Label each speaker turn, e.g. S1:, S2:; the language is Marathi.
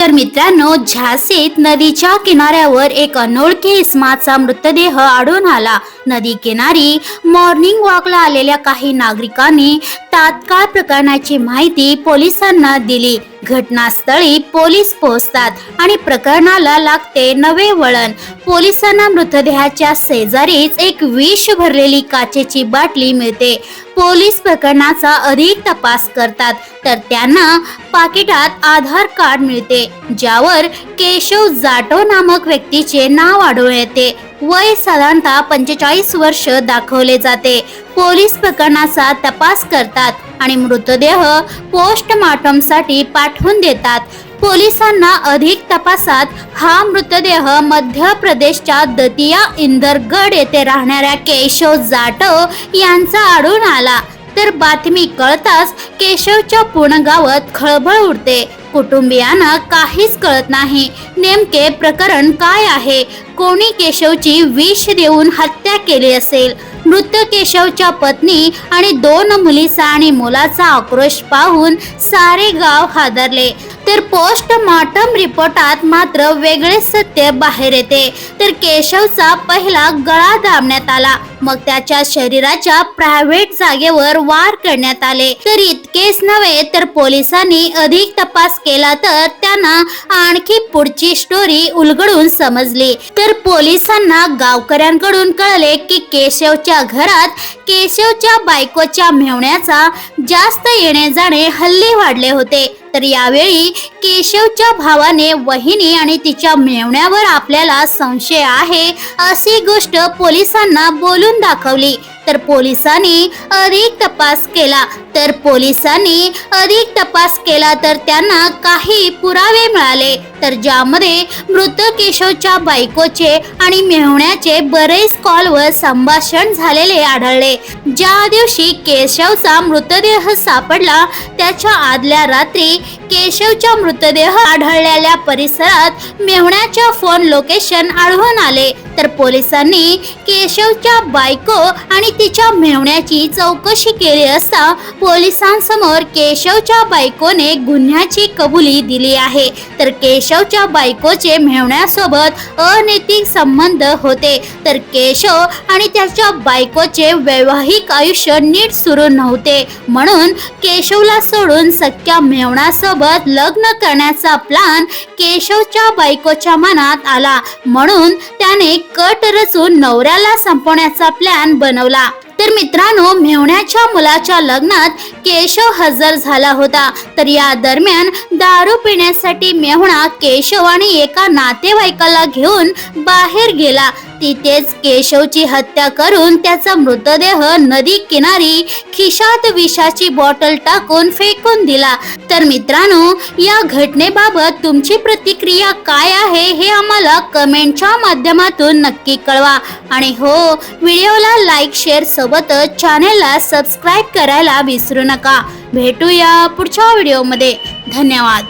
S1: तर मित्रांनो झासीत नदीच्या किनाऱ्यावर एक अनोळखी इस्माचा मृतदेह आढळून आला. नदी किनारी मॉर्निंग वॉकला आलेल्या काही नागरिकांनी तात्काळ प्रकरणाची माहिती पोलिसांना दिली. घटनास्थळी पोलीस पोहोचतात आणि प्रकरणाला लागते नवे वळण. पोलिसांना मृतदेहाच्या शेजारीच एक विष भरलेली काचेची बाटली मिळते. पोलीस प्रकरणाचा अधिक तपास करतात तर त्यांना पाकिटात आधार कार्ड मिळते ज्यावर केशव जाटो नामक व्यक्तीचे नाव आढळून येते. वय साधारणतः पंचेचाळीस वर्ष दाखवले जाते. पोलीस प्रकरणाचा तपास करतात आणि मृतदेह पोस्टमॉर्टमसाठी पाठवून देतात. पोलिसांना अधिक तपासात हा मृतदेह मध्य प्रदेशच्या दतिया इंदरगड येथे राहणाऱ्या केशव जाटव यांचा आढळून आला. तर बातमी कळताच केशवच्या पूर्ण गावात खळबळ उडते. कुटुंबियांना काहीच कळत नाही. नेमके प्रकरण काय आहे? कोणी केशवची विष देऊन हत्या केली असेल? मृत केशवच्या पत्नी आणि दोन मुलीचा आणि मुलाचा आक्रोश पाहून सारे गाव हादरले. तर पोस्टमॉर्टम रिपोर्टात मात्र वेगळे सत्य बाहेर येते. तर केशवचा पहिला गळा दाबण्यात आला. मग त्याच्या शरीराच्या प्रायव्हेट जागेवर वार करण्यात आले. तर इतकेच नव्हे तर पोलिसांनी अधिक तपास केला तर त्यांना आणखी पुढची स्टोरी उलगडून समजली. तर पोलिसांना गावकऱ्यांकडून कळले की केशवच्या घरात केशवच्या बायकोच्या मेवण्याचा जास्त येणे जाणे हल्ले वाढले होते. तर यावेळी केशवच्या भावाने वहिनी आणि तिच्या मेवण्यावर आपल्याला संशय आहे अशी गोष्ट पोलिसांना बोलून दाखवली. तर पोलिसांनी अधिक तपास केला. तर पोलिसांनी अधिक तपास केला तर त्यांना काही पुरावे मिळाले. तर ज्यामध्ये मृत केशवच्या बायकोचे आणि मेहुण्याचे बरेच कॉलवर संभाषण झालेले आढळले. ज्या दिवशी केशवचा मृतदेह सापडला त्याच्या आदल्या रात्री केशवच्या मृतदेह आढळलेल्या परिसरात मेहण्याच्या फोन लोकेशन आढळून आले. तर पोलिसांनी केशवच्या बायको आणि तिच्या मेहण्याची चौकशी केली असता पोलिसांसमोर केशवच्या बायकोने गुन्ह्याची कबुली दिली आहे. तर केशवच्या बायकोचे मेहण्यासोबत अनैतिक संबंध होते. तर केशव आणि त्याच्या बायकोचे वैवाहिक आयुष्य नीट सुरू नव्हते. म्हणून केशवला सोडून सख्या मेहण्यासोबत लग्न करण्याचा प्लान केशवच्या बायकोच्या मनात आला. म्हणून त्याने कट रचून नवऱ्याला संपवण्याचा प्लॅन बनवला. तर मित्रांनो मेवण्याच्या मुलाच्या लग्नात केशव हजर झाला होता. तर या दरम्यान दारू पिण्यासाठी मेहुणा केशव आणि एका नातेवाईकाला घेऊन बाहेर गेला. तिथेच केशवची हत्या करून त्याचा मृतदेह नदी किनारी खिशात विषाची बॉटल टाकून फेकून दिला. तर मित्रांनो या घटनेबाबत तुमची प्रतिक्रिया काय आहे हे आम्हाला कमेंटच्या माध्यमातून नक्की कळवा. आणि हो व्हिडिओला लाईक शेअर सोबतच चॅनेलला सबस्क्राईब करायला विसरू नका. भेटूया पुढच्या व्हिडिओमध्ये. धन्यवाद.